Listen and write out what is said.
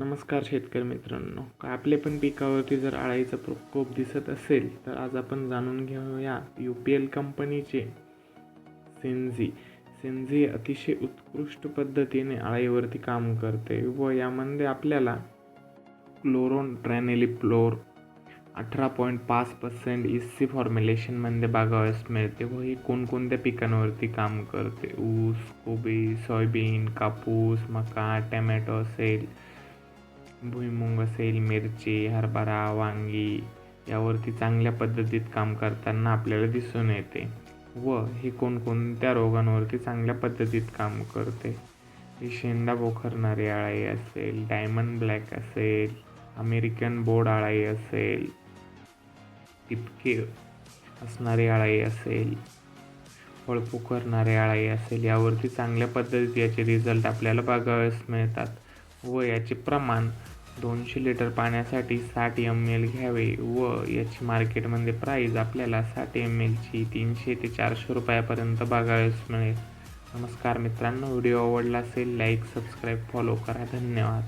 नमस्कार शेतकरी मित्रांनो. काय आपले पण पिकावरती जर आळाईचा प्रकोप दिसत असेल तर आज आपण जाणून घेऊया यू पी एल कंपनीचे सेन्झी सेन्झी अतिशय उत्कृष्ट पद्धतीने अळाईवरती काम करते व यामध्ये आपल्याला क्लोरोन ट्रॅनेलिप्लोर अठरा पॉईंट पाच पर्सेंट सी फॉर्म्युलेशनमध्ये बघावयास मिळते व ही कोणकोणत्या पिकांवरती काम करते? ऊस कोबी सोयाबीन कापूस मका टॅमॅटो असेल भुईमुंग असेल मिरची हरभरा वांगी यावरती चांगल्या पद्धतीत काम करताना आपल्याला दिसून येते व हे कोणकोणत्या रोगांवरती चांगल्या पद्धतीत काम करते. ही शेंडा पोखरणारी अळाई असेल डायमंड ब्लॅक असेल अमेरिकन बोर्ड अळाई असेल टिपके असणारी अळाई असेल फळ पोखरणारी अळाई असेल यावरती चांगल्या पद्धतीत याचे रिझल्ट आपल्याला बघावयास मिळतात व याचे प्रमाण दोनशे लिटर पाण्यासाठी साठ एम एल घ्यावे व याची मार्केटमध्ये प्राईज आपल्याला साठ एम एलची तीनशे ते चारशे रुपयापर्यंत बघावेच मिळेल. नमस्कार मित्रांनो व्हिडिओ आवडला असेल लाईक सबस्क्राईब फॉलो करा. धन्यवाद.